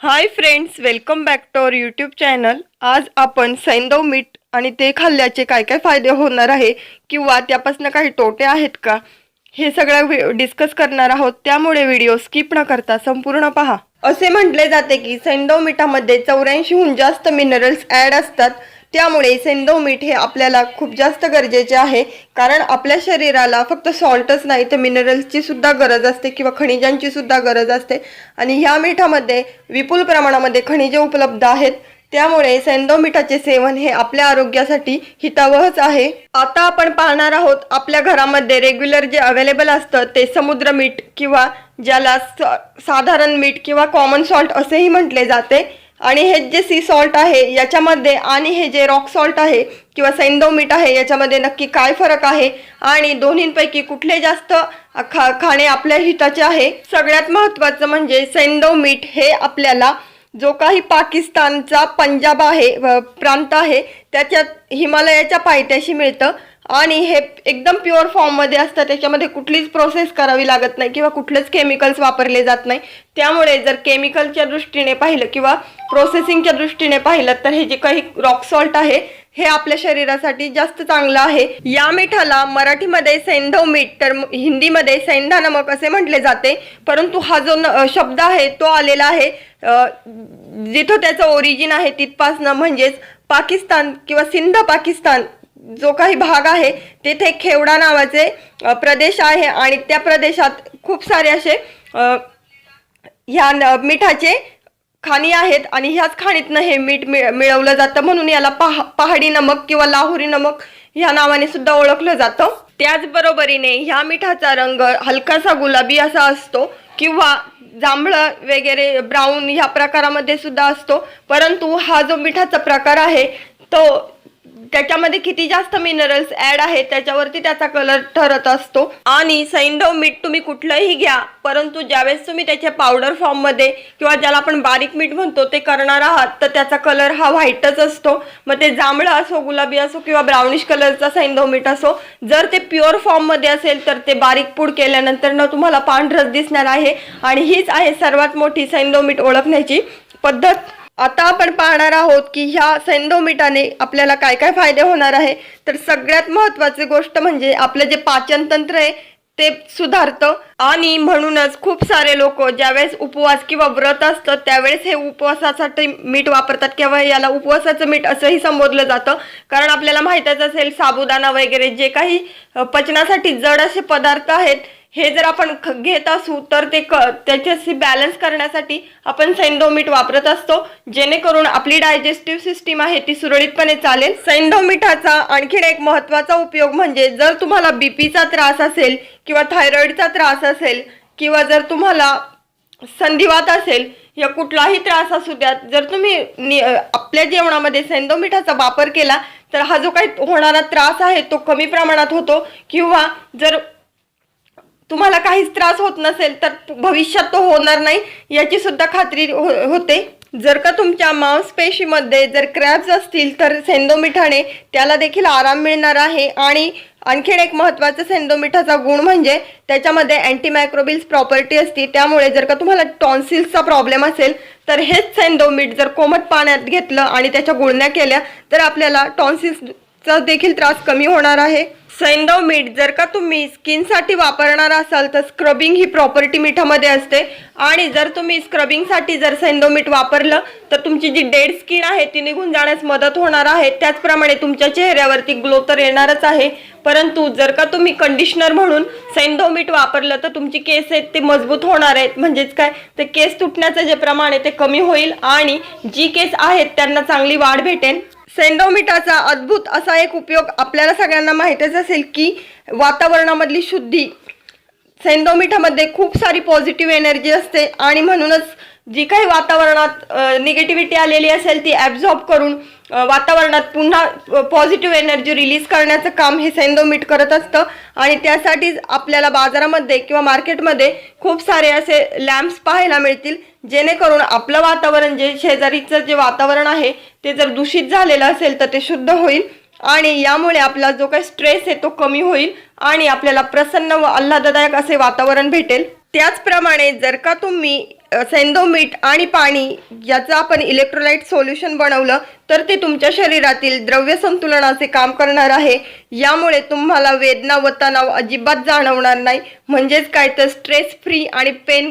Hi friends welcome back to our YouTube channel आज आपण सैंदव मीठ आणि ते खाल्ल्याचे काय काय फायदे होणार आहे किंवा त्यापासून काही तोटे आहेत का? हे सगळं डिस्कस करणार आहोत. त्यामुळे व्हिडिओ स्किप न करता संपूर्ण पहा. असे म्हटले जाते की सैंदव मिठामध्ये चौऱ्याऐंशीहून जास्त मिनरल्स ॲड असतात. त्यामुळे सेंदव मीठ हे आपल्याला खूप जास्त गरजेचे आहे. कारण आपल्या शरीराला फक्त सॉल्टच नाही तर मिनरल्सची सुद्धा गरज असते किंवा खनिजांची सुद्धा गरज असते. आणि ह्या मिठामध्ये विपुल प्रमाणामध्ये खनिजे उपलब्ध आहेत. त्यामुळे सैंदव मिठाचे सेवन हे आपल्या आरोग्यासाठी हितावहच आहे. आता आपण पाहणार आहोत आपल्या घरामध्ये रेग्युलर जे अवेलेबल असतं ते समुद्र मीठ किंवा ज्याला स- साधारण मीठ किंवा कॉमन सॉल्ट असेही म्हटले जाते. आणि हे जे सी सॉल्ट आहे याच्यामध्ये आणि हे जे रॉक सॉल्ट आहे किंवा सैंदव मीठ आहे याच्यामध्ये नक्की काय फरक आहे? आणि दोन्हींपैकी कुठले जास्त खा खाणे आपल्या हिताचे आहे? सगळ्यात महत्त्वाचं म्हणजे सैंदव मीठ हे आपल्याला जो काही पाकिस्तानचा पंजाब आहे प्रांत आहे त्याच्यात हिमालयाच्या पायथ्याशी मिळतं. आणि हे एकदम प्युअर फॉर्ममध्ये असतं. त्याच्यामध्ये कुठलीच प्रोसेस करावी लागत नाही किंवा कुठलेच केमिकल्स वापरले जात नाही. त्यामुळे जर केमिकलच्या दृष्टीने पाहिलं किंवा प्रोसेसिंगच्या दृष्टीने पाहिलं तर हे जे काही रॉक सॉल्ट आहे हे आपल्या शरीरासाठी जास्त चांगलं आहे. या मिठाला मराठीमध्ये सैंधव मीठ तर हिंदीमध्ये सैंधा नमक असे म्हटले जाते. परंतु हा जो न- शब्द आहे तो आलेला आहे जिथं त्याचं ओरिजिन आहे तिथपासनं म्हणजेच पाकिस्तान किंवा सिंध पाकिस्तान जो काही भाग आहे तेथे खेवडा नावाचे प्रदेश आहे आणि त्या प्रदेशात खूप सारे असे ह्या न- मिठाचे खाणी आहेत आणि ह्याच खाणीतनं हे मीठ मिळ मिळवलं जातं. म्हणून याला पहा पहाडी नमक किंवा लाहोरी नमक ह्या नावाने सुद्धा ओळखलं जातं. त्याचबरोबरीने ह्या मिठाचा रंग हलकासा गुलाबी असा असतो किंवा जांभळं वगैरे ब्राऊन ह्या प्रकारामध्ये सुद्धा असतो. परंतु हा जो मिठाचा प्रकार आहे तो त्याच्यामध्ये किती जास्त मिनरल्स ऍड आहेत त्याच्यावरती त्याचा कलर ठरत असतो. आणि सैंधव मीठ तुम्ही कुठलंही घ्या परंतु ज्यावेळेस तुम्ही त्याच्या पावडर फॉर्ममध्ये किंवा ज्याला आपण बारीक मीठ म्हणतो ते करणार आहात तर त्याचा कलर हा व्हाईटच असतो. मग ते जांभळं असो गुलाबी असो किंवा ब्राउनिश कलरचा सैंधव मीठ असो जर ते प्युअर फॉर्ममध्ये असेल तर ते बारीक पूड केल्यानंतर न तुम्हाला पांढरच दिसणार आहे. आणि हीच आहे सर्वात मोठी सैंधव मीठ ओळखण्याची पद्धत. आता आपण पाहणार आहोत की ह्या सेंडोमिटाने आपल्याला काय काय फायदे होणार आहे. तर सगळ्यात महत्त्वाची गोष्ट म्हणजे आपलं जे पाचन तंत्र आहे ते सुधारतं. आणि म्हणूनच खूप सारे लोक ज्यावेळेस उपवास किंवा व्रत असतं त्यावेळेस हे उपवासासाठी मीठ वापरतात किंवा याला उपवासाचं मीठ असंही संबोधलं जातं. कारण आपल्याला माहीतच असेल साबुदाणा वगैरे जे काही पचनासाठी जड असे पदार्थ आहेत हे जर आपण ख- घेत असू तर ते क त्याच्याशी बॅलन्स करण्यासाठी आपण सैंधव वापरत असतो. जेणेकरून आपली डायजेस्टिव्ह सिस्टीम आहे ती सुरळीतपणे चालेल. सैंधव आणखीन एक महत्त्वाचा उपयोग म्हणजे जर तुम्हाला बी पीचा त्रास असेल किंवा थायरॉईडचा त्रास असेल किंवा जर तुम्हाला संधिवात असेल या कुठलाही त्रास असू द्यात जर तुम्ही नि आपल्या जेवणामध्ये सैंधव वापर केला तर हा जो काही होणारा त्रास आहे तो कमी प्रमाणात होतो. किंवा जर तुम्हाला काहीच त्रास होत नसेल तर भविष्यात तो होणार नाही याची सुद्धा खात्री हो होते. जर का तुमच्या मांसपेशीमध्ये जर क्रॅब्स असतील तर सेंदोमिठाने त्याला देखील आराम मिळणार आहे. आणि आणखीन एक महत्त्वाचा सेंदोमिठाचा गुण म्हणजे त्याच्यामध्ये अँटीमायक्रोबिल्स प्रॉपर्टी असते. त्यामुळे जर का तुम्हाला टॉन्सिल्सचा प्रॉब्लेम असेल तर हेच सेंदोमीठ जर कोमट पाण्यात घेतलं आणि त्याच्या गुळण्या केल्या तर आपल्याला टॉन्सिल्सचा देखील त्रास कमी होणार आहे. सैंदव मीठ जर का तुम्ही स्किनसाठी वापरणार असाल तर स्क्रबिंग ही प्रॉपर्टी मिठामध्ये असते. आणि जर तुम्ही स्क्रबिंगसाठी जर सैंदव मीठ वापरलं तर तुमची जी डेड स्किन आहे ती निघून जाण्यास मदत होणार आहे. त्याचप्रमाणे तुमच्या चेहऱ्यावरती ग्लो तर येणारच आहे. परंतु जर का तुम्ही कंडिशनर म्हणून सैंधव मीठ वापरलं तर तुमची केस आहेत ते मजबूत होणार आहेत. म्हणजेच काय? ते केस तुटण्याचं जे प्रमाण आहे ते कमी होईल. आणि जी केस आहेत त्यांना चांगली वाढ भेटेल. सेंडोमिटाचा अद्भुत असा एक उपयोग आपल्याला सगळ्यांना माहितीच असेल की वातावरणामधली शुद्धी सेंडोमिठामध्ये खूप सारी पॉझिटिव्ह एनर्जी असते आणि म्हणूनच जी काही वातावरणात निगेटिव्हिटी आलेली असेल ती ॲब्झॉर्ब करून वातावरणात पुन्हा पॉझिटिव्ह एनर्जी रिलीज करण्याचं काम हे सेंदोमीट करत असतं. आणि त्यासाठीच आपल्याला बाजारामध्ये किंवा मार्केटमध्ये खूप सारे असे लॅम्प्स पाहायला मिळतील जेणेकरून आपलं वातावरण जे शेजारीचं जे वातावरण आहे ते जर दूषित झालेलं असेल तर ते शुद्ध होईल. आणि यामुळे आपला जो काही स्ट्रेस आहे तो कमी होईल आणि आपल्याला प्रसन्न व आल्हाददायक असे वातावरण भेटेल. त्याचप्रमाणे जर का तुम्ही अ, मीठ आणि पाणी याचं आपण इलेक्ट्रोलाइट सोल्युशन बनवलं तर ते तुमच्या शरीरातील द्रव्य संतुलनाचे काम करणार आहे. यामुळे तुम्हाला वेदना व तणाव अजिबात जाणवणार नाही. म्हणजेच काय तर स्ट्रेस फ्री आणि पेन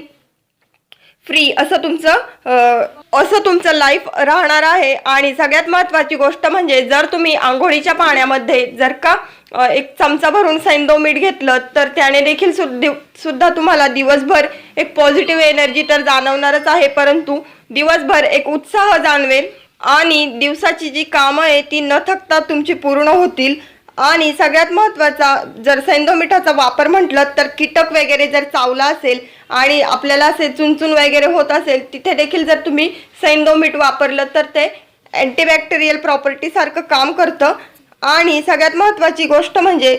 फ्री असं तुमचं असं तुमचं लाईफ राहणार आहे. आणि सगळ्यात महत्त्वाची गोष्ट म्हणजे जर तुम्ही आंघोळीच्या पाण्यामध्ये जर का एक चमचा भरून सैंदो मीठ घेतलं तर त्याने देखील सुद्धा तुम्हाला दिवसभर एक पॉझिटिव्ह एनर्जी तर जाणवणारच आहे परंतु दिवसभर एक उत्साह जाणवेल आणि दिवसाची जी कामं आहे ती न थकता तुमची पूर्ण होतील. आणि सगळ्यात महत्त्वाचा जर सैंधव मिठाचा वापर म्हटलं तर कीटक वगैरे जर चावला असेल आणि आपल्याला असे चुनचुन वगैरे होत असेल तिथे देखील जर तुम्ही सैंधव मीठ वापरलं तर ते अँटीबॅक्टेरियल प्रॉपर्टीसारखं काम करतं. आणि सगळ्यात महत्त्वाची गोष्ट म्हणजे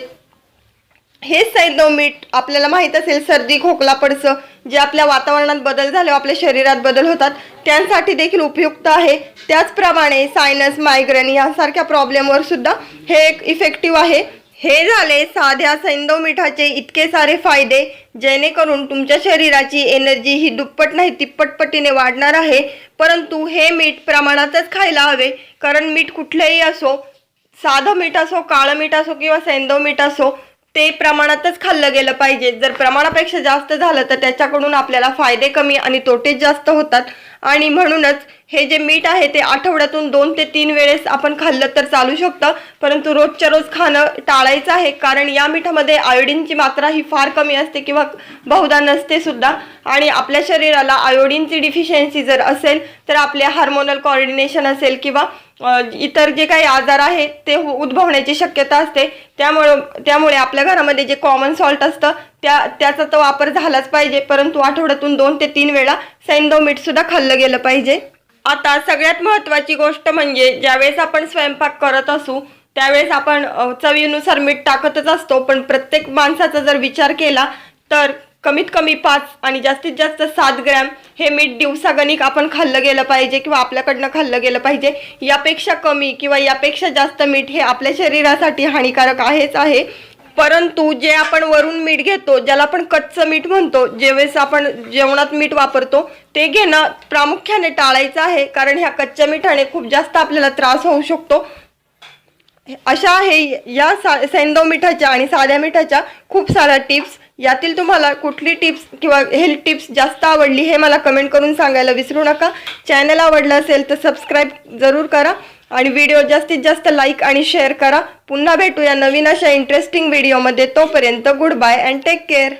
हे सैंधव मीठ आपल्याला माहीत असेल सर्दी खोकला पडसं जे आपल्या वातावरणात बदल झाल्यावर आपल्या शरीरात बदल होतात त्यांसाठी देखील उपयुक्त आहे. त्याचप्रमाणे सायनस मायग्रेन यासारख्या प्रॉब्लेमवर सुद्धा हे एक इफेक्टिव्ह आहे. हे झाले साध्या सैंधव मिठाचे इतके सारे फायदे जेणेकरून तुमच्या शरीराची एनर्जी ही दुप्पट नाही तिप्पट पटीने वाढणार आहे. परंतु हे मीठ प्रमाणातच खायला हवे कारण मीठ कुठलेही असो साधं मीठ असो काळं मीठ असो किंवा सेंदो मीठ असो ते प्रमाणातच खाल्लं गेलं पाहिजे. जर प्रमाणापेक्षा जास्त झालं तर त्याच्याकडून आपल्याला फायदे कमी आणि तोटेच जास्त होतात. आणि म्हणूनच हे जे मीठ आहे ते आठवड्यातून दोन ते तीन वेळेस आपण खाल्लं तर चालू शकतं. परंतु रोजच्या रोज खाणं टाळायचं आहे. कारण या मिठामध्ये आयोडीनची मात्रा ही फार कमी असते किंवा बहुधा नसते सुद्धा. आणि आपल्या शरीराला आयोडीनची डिफिशियन्सी जर असेल तर आपले हार्मोनल कॉर्डिनेशन असेल किंवा इतर जे काही आजार आहेत ते उद्भवण्याची शक्यता असते. त्यामुळं त्यामुळे आपल्या घरामध्ये जे कॉमन सॉल्ट असतं त्या त्याचा तो वापर झालाच पाहिजे. परंतु आठवड्यातून दोन ते तीन वेळा सैंधव मीठ सुद्धा खाल्लं गेलं पाहिजे. आता सगळ्यात महत्त्वाची गोष्ट म्हणजे ज्यावेळेस आपण स्वयंपाक करत असू त्यावेळेस आपण चवीनुसार मीठ टाकतच असतो. पण प्रत्येक माणसाचा जर विचार केला तर कमीत कमी पाच आणि जास्तीत जास्त सात ग्रॅम हे मीठ दिवसागणिक आपण खाल्लं गेलं पाहिजे किंवा आपल्याकडनं खाल्लं गेलं पाहिजे. यापेक्षा कमी किंवा यापेक्षा जास्त मीठ हे आपल्या शरीरासाठी हानिकारक आहेच आहे. परंतु जे आपण वरून मीठ घेतो ज्याला आपण कच्चं मीठ म्हणतो ज्यावेळेस आपण जेवणात मीठ वापरतो ते घेणं प्रामुख्याने टाळायचं आहे कारण ह्या कच्च्या मिठाने खूप जास्त आपल्याला त्रास होऊ शकतो. अशा आहे या सा सेंदो मिठाच्या आणि साध्या मिठाच्या खूप साऱ्या टिप्स. यातील तुम्हाला कुठली टिप्स किंवा हेल्थ टिप्स जास्त आवडली हे मला कमेंट करून सांगायला विसरू नका. चॅनल आवडलं असेल तर सबस्क्राईब जरूर करा. आणि व्हिडिओ जास्तीत जास्त लाईक आणि शेअर करा. पुन्हा भेटूया नवीन अशा इंटरेस्टिंग व्हिडिओमध्ये तोपर्यंत good bye and take care